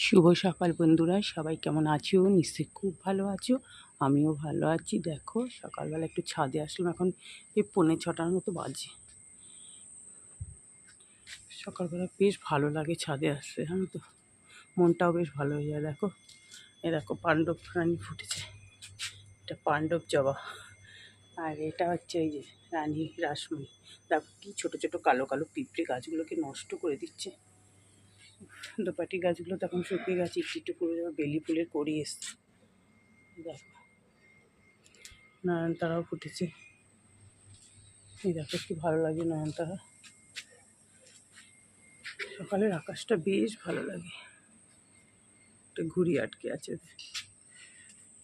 শুভ সকাল বন্ধুরা, সবাই কেমন আছো? নিশ্চয়ই খুব ভালো আছো, আমিও ভালো আছি। দেখো, সকালবেলা একটু ছাদে আসলাম, এখন এই পৌনে ছটার মতো বাজে। সকালবেলা বেশ ভালো লাগে ছাদে আসতে, জানো তো? মনটাও বেশ ভালো হয়ে যায়, দেখো। এ দেখো, পাণ্ডব রানী ফুটেছে। এটা পাণ্ডব জবা। আর এটা হচ্ছে এই যে রানী রাসমণি। দেখো, কি ছোটো ছোটো কালো কালো পিঁপড়ে গাছগুলোকে নষ্ট করে দিচ্ছে। দোপাটি গাছগুলো তখন শুকিয়ে গেছে, একটু একটু করে বেলি ফুলের করি এসছে। দেখো, নয়নতারাও ফুটেছে। এই দেখো কি ভালো লাগে নয়নতারা। সকালের আকাশটা বেশ ভালো লাগে। একটা ঘুড়ি আটকে আছে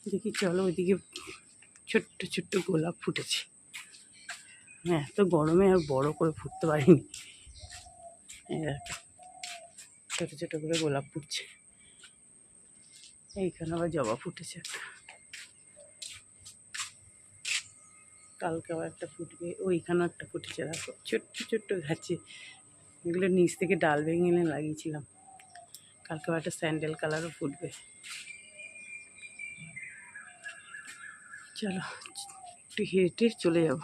দেখি চলো ওইদিকে ছোট্ট ছোট্ট গোলাপ ফুটেছে। হ্যাঁ এত গরমে আর বড় করে ফুটতে পারিনি। এই দেখো ছোটো ছোটো করে গোলাপ ফুটছে। এইখানে আবার জবা ফুটেছে একটা। কালকে আবার একটা ফুটবে, ওইখানেও একটা ফুটেছে। দেখো ছোট্ট ছোট্ট গাছে। এগুলো নিচ থেকে ডাল ভেঙে এনে লাগিয়েছিলাম। কালকে আবার একটা স্যান্ডেল কালারও ফুটবে। চলো, একটু হেঁটে চলে যাব।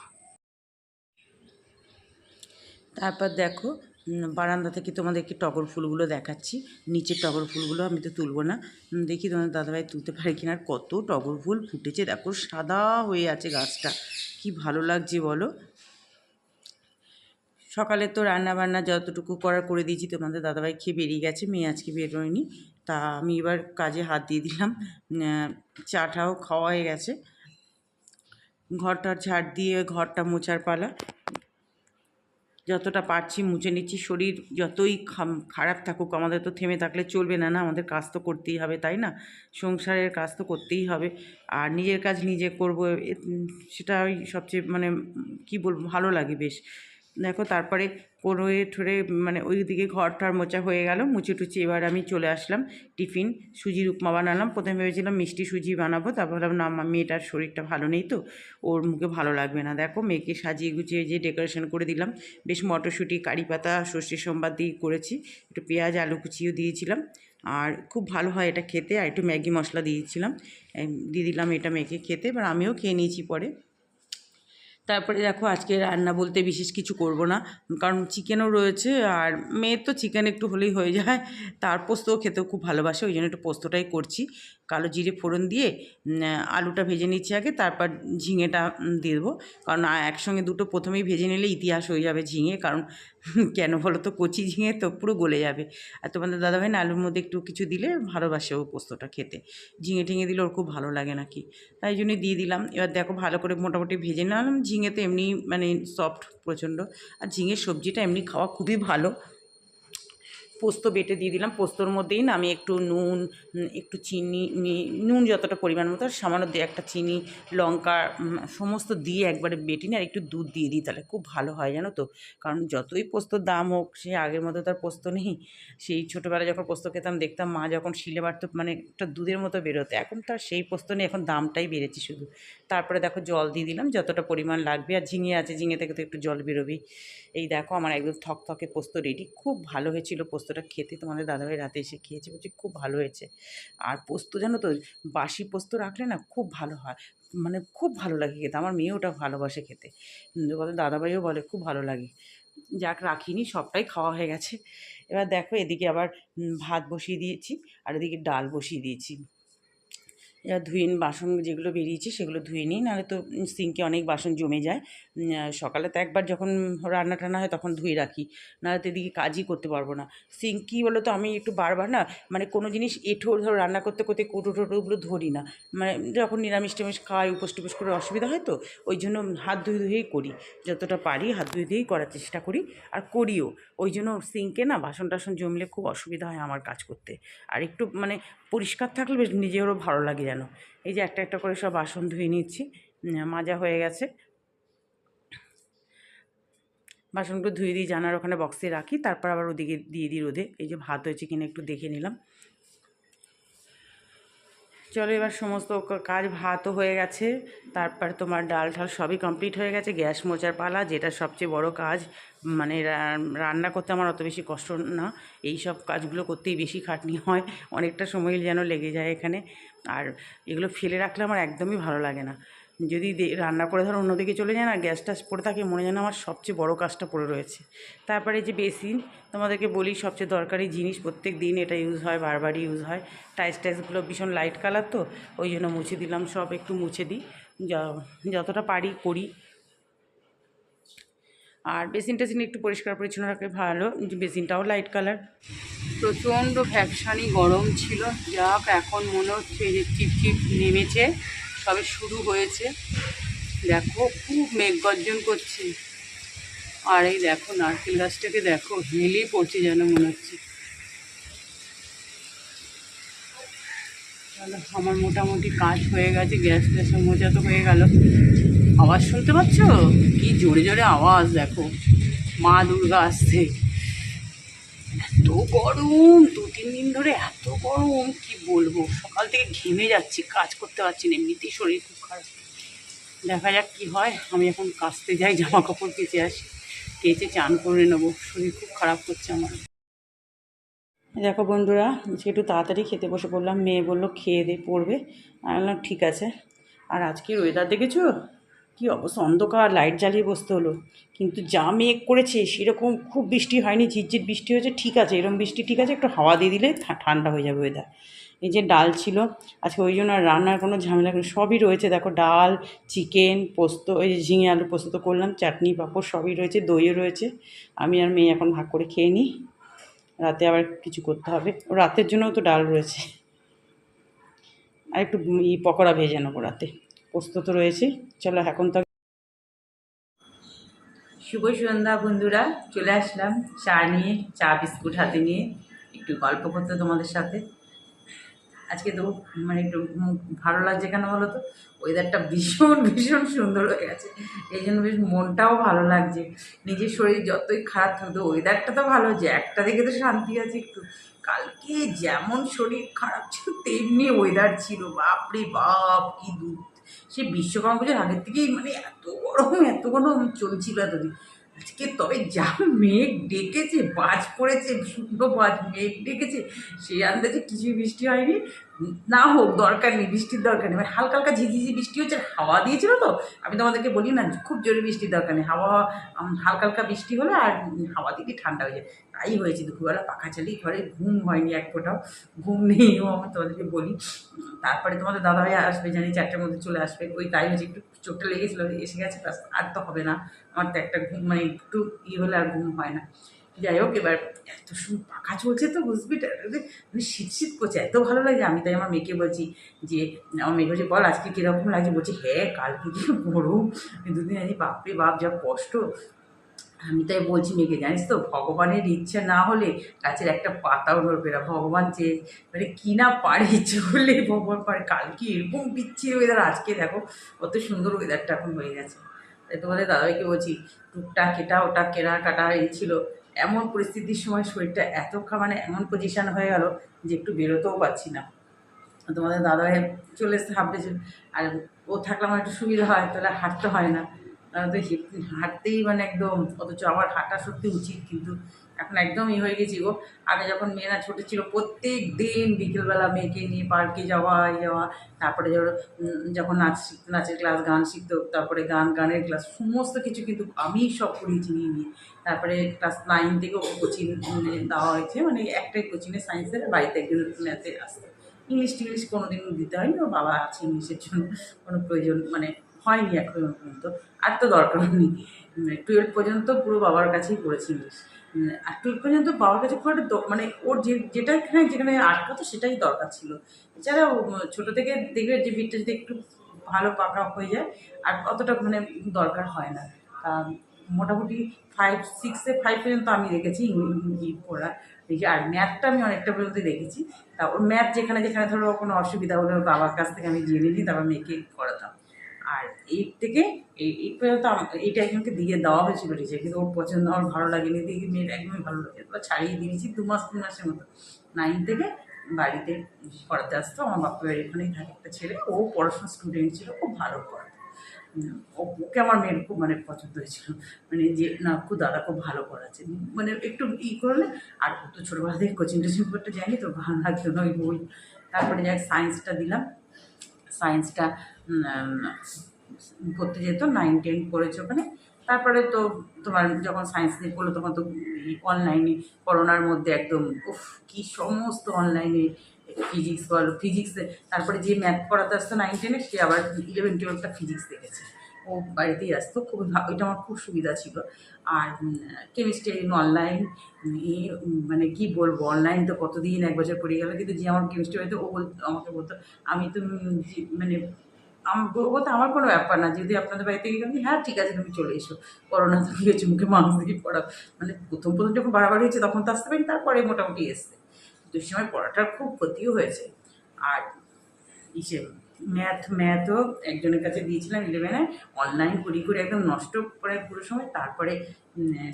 তারপর দেখো বারান্দা থেকে তোমাদেরকে টগর ফুলগুলো দেখাচ্ছি। নিচের টগর ফুলগুলো আমি তো তুলবো না। দেখি তোমাদের দাদাভাই তুলতে পারে কিনা। আর কত টগর ফুল ফুটেছে। দেখো, সাদা হয়ে আছে গাছটা। কি ভালো লাগছে বলো। সকালে তো রান্না বান্না যতটুকু করার করে দিয়েছি, তোমাদের দাদাভাই খেয়ে বেরিয়ে গেছে। মেয়ে আজকে বেরোয়নি তা আমি এবার কাজে হাত দিয়ে দিলাম। চাটাও খাওয়া হয়ে গেছে। ঘরটা ঝাড় দিয়ে ঘরটা মোছার পালা। যতটা পারছি মুছে নিচ্ছি। শরীর যতই খারাপ থাকুক, আমাদের তো থেমে থাকলে চলবে না না? আমাদের কাজ তো করতেই হবে, তাই না? সংসারের কাজ তো করতেই হবে। আর নিজের কাজ নিজে করব সেটা সবচেয়ে মানে কী বলব? ভালো লাগে বেশ। দেখো, তারপরে করে ঠরে মানে ওই দিকে ঘরটার মোচা হয়ে গেল মুছে টুচি এবার আমি চলে আসলাম টিফিন সুজির উপমা বানালাম। প্রথমে ভেবেছিলাম মিষ্টি সুজি বানাবো, তারপর ভাবলাম, না আমার মেয়েটার শরীরটা ভালো নেই তো, ওর মুখে ভালো লাগবে না। দেখো, মেয়েকে সাজিয়ে গুছিয়ে যে ডেকোরেশন করে দিলাম, বেশ মটরশুঁটি, কারি পাতা, সর্ষে সোমবার দিয়ে করেছি, একটু পেঁয়াজ, আলু কুচিও দিয়েছিলাম। আর খুব ভালো হয় এটা খেতে, আর একটু ম্যাগি মশলা দিয়েছিলাম দিয়ে দিলাম এটা মেয়েকে খেতে, এবার আমিও খেয়ে নিয়েছি পরে। তারপরে দেখো আজকে রান্না বলতে বিশেষ কিছু করব না, কারণ চিকেনও রয়েছে আর মেয়ের তো চিকেন একটু হলেই হয়ে যায়, তার পোস্তও খেতেও খুব ভালোবাসে, ওই জন্য একটু পোস্তটাই করছি। কালো জিরে ফোড়ন দিয়ে আলুটা ভেজে নিচ্ছি আগে, তারপর ঝিঙেটা দিয়ে দেবো। কারণ একসঙ্গে দুটো প্রথমেই ভেজে নিলে ইতিহাস হয়ে যাবে ঝিঙে, কারণ কেন বলো তো, কচি ঝিঙে তো পুরো গলে যাবে। আর তোমাদের দাদাভাই না আলুর মধ্যে একটু কিছু দিলে ভালোবাসে ও পোস্তটা খেতে। ঝিঙে টিঙে দিলে ওর খুব ভালো লাগে নাকি। তাই জন্যই দিয়ে দিলাম। এবার দেখো ভালো করে মোটামুটি ভেজে নিলাম ঝিঙে তো এমনি মানে সফট প্রচণ্ড। আর ঝিঙের সবজিটা এমনি খাওয়া খুবই ভালো। পোস্ত বেটে দিয়ে দিলাম। পোস্তর মধ্যেই না আমি একটু নুন একটু চিনি নুন যতটা পরিমাণ মতো সামান্য দিয়ে একটা চিনি, লঙ্কা সমস্ত দিয়ে একবারে বেটি নিয়ে আর একটু দুধ দিয়ে দিই, তাহলে খুব ভালো হয়, জানো তো? কারণ যতই পোস্তর দাম হোক, সে আগের মতো তার পোস্ত নেই। সেই ছোটোবেলায় যখন পোস্ত খেতাম, দেখতাম মা যখন শিলে বাড়তো মানে একটা দুধের মতো বেরোতো। এখন তার সেই পোস্ত নেই, এখন দামটাই বেড়েছে শুধু। তারপরে দেখো জল দিয়ে দিলাম, যতটা পরিমাণ লাগবে, আর ঝিঙে আছে, ঝিঙে থেকে তো একটু জল বেরোবেই। এই দেখো, আমার একদম থকথকে পোস্ত রেডি খুব ভালো হয়েছিল পোস্তটা খেতে তোমাদের দাদাভাই রাতে এসে খেয়েছে বলছি, খুব ভালো হয়েছে। আর পোস্ত জানো তো, বাসি পোস্ত রাখলে না খুব ভালো হয় মানে খুব ভালো লাগে খেতে, আমার মেয়ে ওটা ভালোবাসে খেতে। কথা দাদাভাইও বলে, খুব ভালো লাগে। যাক, রাখিনি, সবটাই খাওয়া হয়ে গেছে। এবার দেখো, এদিকে আবার ভাত বসিয়ে দিয়েছি, আর এদিকে ডাল বসিয়ে দিয়েছি। এবার ধুয়ে বাসন যেগুলো বেরিয়েছে সেগুলো ধুয়ে নিই নাহলে তো সিঙ্কে অনেক বাসন জমে যায়। সকালে তো একবার যখন রান্না টান্না হয় তখন ধুয়ে রাখি, নাহলে তো এদিকে কাজই করতে পারব না। সিঙ্ক কী বলো তো, আমি একটু বারবার না মানে কোনো জিনিস এঁঠো ধরো রান্না করতে করতে কোটো টোটোগুলো ধরি না। মানে যখন নিরামিষ টিরামিষ খাই, উপোস টুপোস করে অসুবিধা হয় তো, ওই জন্য হাত ধুয়ে ধুয়েই করি। যতটা পারি হাত ধুয়ে ধুয়েই করার চেষ্টা করি, আর করিও। ওই জন্য সিঙ্কে না বাসন টাসন জমলে খুব অসুবিধা হয় আমার কাজ করতে। আর একটু মানে পরিষ্কার থাকলে বেশ নিজেরও ভালো লাগে যেন। এই যে একটা একটা করে সব বাসন ধুয়ে নিচ্ছি মাজা হয়ে গেছে। বাসনগুলো ধুয়ে দিই জানার ওখানে বক্সে রাখি, তারপর আবার ওদিকে দিয়ে দিই রোদে। এই যে ভাত হয়েছে কিনা একটু দেখে নিলাম। চলো এবার সমস্ত কাজ ভাতও হয়ে গেছে। তারপর তোমার ডাল ঠাল সবই কমপ্লিট হয়ে গেছে। গ্যাস মোচার পালা, যেটা সবচেয়ে বড় কাজ। মানে রান্না করতে আমার অত বেশি কষ্ট না। এই সব কাজগুলো করতেই বেশি খাটনি হয়। অনেকটা সময় যেন লেগে যায় এখানে। আর এগুলো ফেলে রাখলে আমার একদমই ভালো লাগে না। যদি রান্না করে ধরো অন্যদিকে চলে যায় না গ্যাস গ্যাসটা পড়ে থাকে, মনে যেন আমার সবচেয়ে বড় কাজটা পড়ে রয়েছে। তারপরে যে বেসিন, তোমাদেরকে বলি সবচেয়ে দরকারি জিনিস প্রত্যেক দিন এটা ইউজ হয়, বারবারই ইউজ হয়। টাইস টাইসগুলো ভীষণ লাইট কালার তো, ওই জন্য মুছে দিলাম, সব একটু মুছে দিই। যতটা পারি করি। আর বেসিন টেসিন একটু পরিষ্কার পরিচ্ছন্ন রাখলে ভালো বেসিনটাও লাইট কালার প্রচণ্ড ভ্যাকসানি গরম ছিল, যাক, এখন মনে হচ্ছে যে চিপচিপ নেমেছে। সবে শুরু হয়েছে? দেখো, খুব মেঘ গর্জন করছে। আর এই দেখো, নারকেল গাছটাকে দেখো হেলেই পড়ছে যেন মনে হচ্ছে। আমার মোটামুটি কাজ হয়ে গেছে, গ্যাস ট্যাস মোজা তো হয়ে গেল। আওয়াজ শুনতে পাচ্ছ? কি জোরে জোরে আওয়াজ, দেখো। মা দুর্গা আসছে। এত গরম দু তিন দিন ধরে এত গরম, কি বলব? সকাল থেকে ঘেমে যাচ্ছি, কাজ করতে পারছি না, এমনিতেই শরীর খুব খারাপ। দেখা যাক কি হয়, আমি এখন কাচতে যাই জামা কাপড় কেচে আসি। কেচে চান করে নেব, শরীর খুব খারাপ করছে আমার। দেখো বন্ধুরা আজকে একটু তাড়াতাড়ি খেতে বসে পড়লাম, মেয়ে বলল খেয়ে দিয়ে পড়বে। আমি বললাম, ঠিক আছে। আর আজকের ওয়েদার দেখেছ? কি অবস্থা? অন্ধকার লাইট জ্বালিয়ে বসতে হলো। কিন্তু যা মেঘ করেছে, সেরকম খুব বৃষ্টি হয়নি, ঝিরঝির বৃষ্টি হয়েছে, ঠিক আছে এরকম বৃষ্টি ঠিক আছে, একটু হাওয়া দিয়ে দিলে ঠান্ডা হয়ে যাবে ওয়েদার এই যে ডাল ছিল, আজকে ওই জন্য রান্নার কোনো ঝামেলা। সবই রয়েছে, দেখো ডাল চিকেন পোস্ত ওই যে ঝিঙে আলু পোস্ত তো করলাম, চাটনি, পাঁপড় সবই রয়েছে, দইও রয়েছে, আমি আর মেয়ে এখন ভাগ করে খেয়ে নিই, রাতে আবার কিছু করতে হবে, রাতের জন্যও তো ডাল রয়েছে। আর একটু পকোড়া ভেজে নেব রাতে। পোস্ত তো রয়েছে। চলো এখন তো শুভ সন্ধ্যা বন্ধুরা, চলে আসলাম চা নিয়ে, চা বিস্কুট হাতে নিয়ে, একটু গল্প করতে তোমাদের সাথে। আজকে তো মানে একটু ভালো লাগছে কেন বলো তো? ওয়েদারটা ভীষণ ভীষণ সুন্দর হয়ে গেছে। এই জন্য বেশ মনটাও ভালো লাগছে। নিজের শরীর যতই খারাপ থাকতো ওয়েদারটা তো ভালো, যে একটা দিকে তো শান্তি আছে একটু। কালকে যেমন শরীর খারাপ ছিল, তেমনি ওয়েদার ছিল। বাপরে বাপ, কি দুধ সে বিশ্বকর্মা পুজোর আগের থেকেই মানে এত গরম এত গরম চলছিল এতদিন। আজকে তবে যা মেঘ ডেকেছে, বাজ পড়েছে শুকনো বাজ মেঘ ডেকেছে সেই আন্দাজে কিছুই বৃষ্টি হয়নি। না হোক, দরকার নেই, বৃষ্টির দরকার নেই। মানে হালকা হালকা ঝিঝিঝি বৃষ্টি হচ্ছে হাওয়া দিয়েছিল তো। আমি তোমাদেরকে বলি না, খুব জোরে বৃষ্টির দরকার নেই। হাওয়া হালকা হালকা বৃষ্টি হলো আর হাওয়া দিকে ঠান্ডা হয়ে যায়। তাই হয়েছে, দুপুরবেলা পাখা চালিয়ে ঘরে ঘুম হয়নি এক ফোটাও। ঘুম নেইও আমি তোমাদেরকে বলি। তারপরে তোমাদের দাদা দাদাভাই আসবে, জানি চারটের মধ্যে চলে আসবে। ওই তাই হয়েছে, একটু চোখটা লেগেছিলো, এসে গেছে আর তো হবে না। আমার তো একটা ঘুম মানে একটু ই হলে আর ঘুম হয় না। যাই হোক, এবার এত সুন্দর পাখা চলছে তো, বুঝবি? মানে শীত শীত করছে, এত ভালো লাগে। আমি তাই আমার মেয়েকে বলছি যে, আমার মেয়ে বলছে, বল আজকে কীরকম লাগছে? বলছি হ্যাঁ কালকে কি গরম? দুদিন আছি বাপরে বাপ, যা কষ্ট। আমি তাই বলছি মেয়েকে, জানিস তো, ভগবানের ইচ্ছা না হলে গাছের একটা পাতাও নড়বে না। ভগবান চেয়ে মানে কি না পারে, ইচ্ছে করলে ভগবান পারে। কালকে এরকম বিচ্ছির ওয়েদার আজকে দেখো, কত সুন্দর ওয়েদারটা এখন হয়ে গেছে। তাই তোমাদের দাদাভাইকে বলছি, টুকটাক এটা, ওটা কেনা কাটা এই ছিল। এমন পরিস্থিতির সময় শরীরটা এত মানে এমন পজিশান হয়ে গেল যে একটু বেরোতেও পারছি না। তোমাদের দাদাভাই চলে এসে হাঁটতে আর ও থাকলে আমার একটু সুবিধা হয়, তাহলে হাঁটতে হয় না। তো হাঁটতেই মানে একদম, অথচ আমার হাঁটা সত্যি উচিত, কিন্তু এখন একদম ই হয়ে গেছি গো। আগে যখন মেয়েরা ছোটো ছিল, প্রত্যেক দিন বিকেলবেলা মেয়েকে নিয়ে পার্কে যাওয়া যাওয়া, তারপরে যখন নাচ শিখতো নাচের ক্লাস গান শিখতো, তারপরে গান, গানের ক্লাস সমস্ত কিছু কিন্তু আমিই সব করিয়েছি নিয়ে নিয়ে। তারপরে ক্লাস নাইন থেকে কোচিং দেওয়া হয়েছে মানে একটাই কোচিংয়ে সায়েন্সের বাড়িতে একদিন ম্যাথে আসতো। ইংলিশ টিংলিশ কোনো দিন দিতে হয়নি, ওর বাবা আছে ইংলিশের জন্য, কোনো প্রয়োজন মানে হয়নি এখনও পর্যন্ত। আর তো দরকার নেই। টুয়েলভ পর্যন্ত পুরো বাবার কাছেই পড়েছি আর টুয়েলভ পর্যন্ত বাবার কাছে খুব একটা মানে ওর যে, যেটা এখানে যেখানে আটকাতো সেটাই দরকার ছিল। এছাড়া ছোটো থেকে দেখবে যে বিটটা যদি একটু ভালো পাকা হয়ে যায়, আর অতটা মানে দরকার হয় না। তা মোটামুটি ফাইভ সিক্সে ফাইভ পর্যন্ত আমি দেখেছি ইংরেজি পড়া। দেখি আর ম্যাথটা আমি অনেকটা পর্যন্ত দেখেছি। তা ওর ম্যাথ যেখানে যেখানে ধরো কোনো অসুবিধা হলে বাবার কাছ থেকে আমি জেনে নিই, তারপর মেয়েকে করাতাম এইট থেকে এই এইট পর্যন্ত আম- এইটা একজনকে দিয়ে দেওয়া হয়েছিল টিচার কিন্তু ওর পছন্দ আমার ভালো লাগেনি দেখি মেয়ের একদমই ভালো লাগে তো ছাড়িয়ে দিয়েছি দু মাস, তিন মাসের মতো। নাইন থেকে বাড়িতে পড়াতে আসতো, আমার বাপের বাড়ির ওখানেই থাকে একটা ছেলে, ও পড়াশোনার স্টুডেন্ট ছিল খুব ভালো পড়াতো। ওকে আমার মেয়ের খুব মানে পছন্দ হয়েছিল। মানে যে, না, খুব দাদা খুব ভালো পড়াচ্ছে। মানে একটু ই করলে, আর তো ছোটোবেলা থেকে কোচিং টোচিং করতে যায়নি, তো ভালো লাগতো না ওই বই। তারপরে যাই সায়েন্সটা দিলাম। সায়েন্সটা পড়তে যেত নাইন টেন পড়েছে। ওখানে তারপরে তো তোমার যখন সায়েন্স নিয়ে পড়ল, তখন তো অনলাইনে করোনার মধ্যে একদম, উফ, কি সমস্ত অনলাইনে ফিজিক্স বলো ফিজিক্স তারপরে যে ম্যাথ পড়াতে আসতো নাইন টেনে সে আবার ইলেভেন টুয়েলভটা ফিজিক্স দেখেছে। ও বাড়িতেই আসতো খুবই ভা- ওইটা আমার খুব সুবিধা ছিল। আর কেমিস্ট্রি অনলাইন মানে কি বলব অনলাইন তো কতদিন, এক বছর পড়ে গেল, কিন্তু যে আমার কেমিস্ট্রি হয়তো ও বলতো আমাকে বলতো, আমি তো মানে আম- ও বলতো আমার কোনো ব্যাপার না। যদি আপনাদের বাড়িতে গিয়ে আমি হ্যাঁ ঠিক আছে, তুমি চলে এসো। করোনা তো হয়েছে মুখে মাস্ক দিয়ে পড়া মানে প্রথম প্রথম যখন বাড়াবাড়ি হয়েছে, তখন তো আসতে পারি তারপরে মোটামুটি এসছে। তো সময় পড়াটার খুব ক্ষতিও হয়েছে। আর ইসে, ম্যাথ ম্যাথও একজনের কাছে দিয়েছিলাম ইলেভেনে অনলাইন করি করে একদম নষ্ট করে পুরো সময়, তারপরে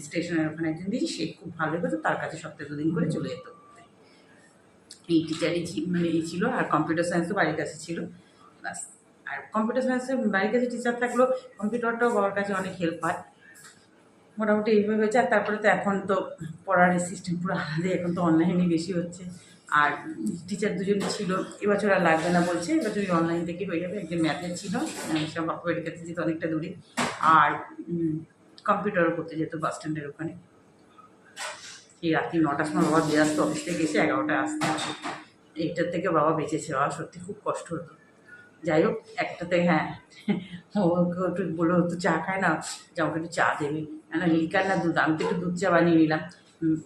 স্টেশনের ওখানে একজন দিয়েছি, সে খুব ভালো হতো তার কাছে সপ্তাহে দুদিন করে চলে যেত। এই টিচারই মানে এই ছিল, আর কম্পিউটার সায়েন্স তো বাড়ির কাছে ছিল, ব্যাস। আর কম্পিউটার সায়েন্সে বাড়ির কাছে টিচার থাকলেও কম্পিউটারটাও বাবার কাছে অনেক হেল্প হয়। মোটামুটি এইভাবে হয়েছে, আর তারপরে তো এখন তো পড়ার সিস্টেম পুরো আলাদাই এখন তো অনলাইনে বেশি হচ্ছে। আর টিচার দুজন ছিল, এবছর আর লাগবে না বলছে এবছর অনলাইন থেকে হয়ে যাবে, একজন ম্যাথের ছিল সব বাপের কাছে যেত অনেকটা দূরে। আর কম্পিউটারও করতে যেত বাস স্ট্যান্ডের ওখানে। এই রাত্রি নটার সময় বাবা দিয়ে আসতো অফিস থেকে এসে, এগারোটায় আসতে আসে। এইটার থেকে বাবা বেঁচেছে, বাবা সত্যি খুব কষ্ট হতো। যাই হোক, একটাতে হ্যাঁ। ওকে একটু বলল তো চা খায় না? যা, ওকে একটু চা দেবে। না লিকার না দুধ, আমি তো একটু দুধ চা বানিয়ে নিলাম।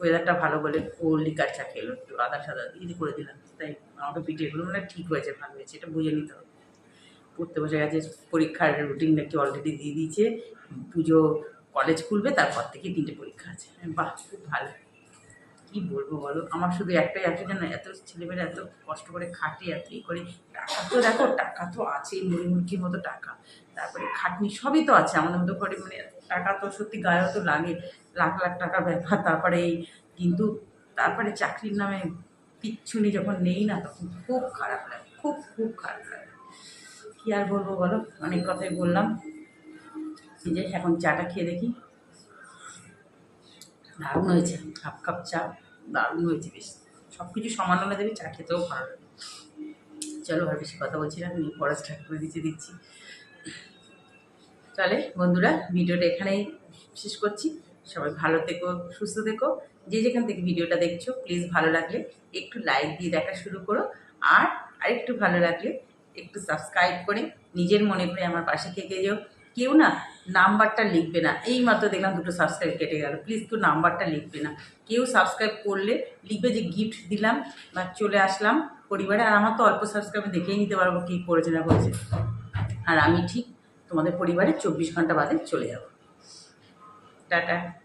ওয়েদারটা ভালো বলে ও লিকার চা খেলো, একটু আদা সাদা দিয়ে করে দিলাম। তাই আমাকে পিঠে এগুলো মানে ঠিক হয়েছে, ভালো হয়েছে, এটা বুঝে নিতে হবে। পড়তে বসে গেছে, পরীক্ষার রুটিন নাকি অলরেডি দিয়ে দিয়েছে। পুজো কলেজ খুলবে, তারপর থেকে তিনটে পরীক্ষা আছে। বাহ, খুব ভালো। কি বলব বলো? আমার শুধু একটাই আছে যেন এত ছেলেমেয়েরা এত কষ্ট করে খাটে, এত ই করে। টাকা তো দেখো, টাকা তো আছে মুড়ি মুরগির মতো টাকা। তারপরে খাটনি সবই তো আছে, আমাদের মতো করে মানে টাকা তো সত্যি গায়েও তো লাগে। লাখ লাখ টাকার ব্যাপার, তারপরে এই কিন্তু তারপরে চাকরির নামে পিচ্ছুনি যখন নেই না, তখন খুব খারাপ লাগে, খুব খুব খারাপ লাগে। কী আর বলব বলো? অনেক কথাই বললাম। যে এখন চাটা খেয়ে দেখি। দারুণ হয়েছে কাপ কাপ চা। দারুণ হয়েছে বেশ। সব কিছু সামান্য না দেবে চা খেতেও ভালো লাগে। চলো আর বেশি কথা বলছি না, আমি পড়া স্টার্ট করে দিচ্ছি দিচ্ছি। তাহলে বন্ধুরা, ভিডিওটা এখানেই শেষ করছি। সবাই ভালো থেকো, সুস্থ থেকো। যে যেখান থেকে ভিডিওটা দেখছ প্লিজ ভালো লাগলে একটু লাইক দিয়ে দেখা শুরু করো। আর আরেকটু ভালো লাগলে একটু সাবস্ক্রাইব করে নিজের মনে করে আমার পাশে থেকে যেও। কেউ না নাম্বারটা লিখবে না। এই মাত্র দেখলাম দুটো সাবস্ক্রাইব কেটে গেল। প্লিজ কেউ নাম্বারটা লিখবে না। কেউ সাবস্ক্রাইব করলে লিখবে যে গিফট দিলাম বা চলে আসলাম পরিবারে। আর আমার তো অল্প সাবস্ক্রাইব দেখেই নিতে পারব কী করেছে না করেছে। আর আমি ঠিক তোমাদের পরিবারে চব্বিশ ঘণ্টা বাদে চলে যাব। টাটা।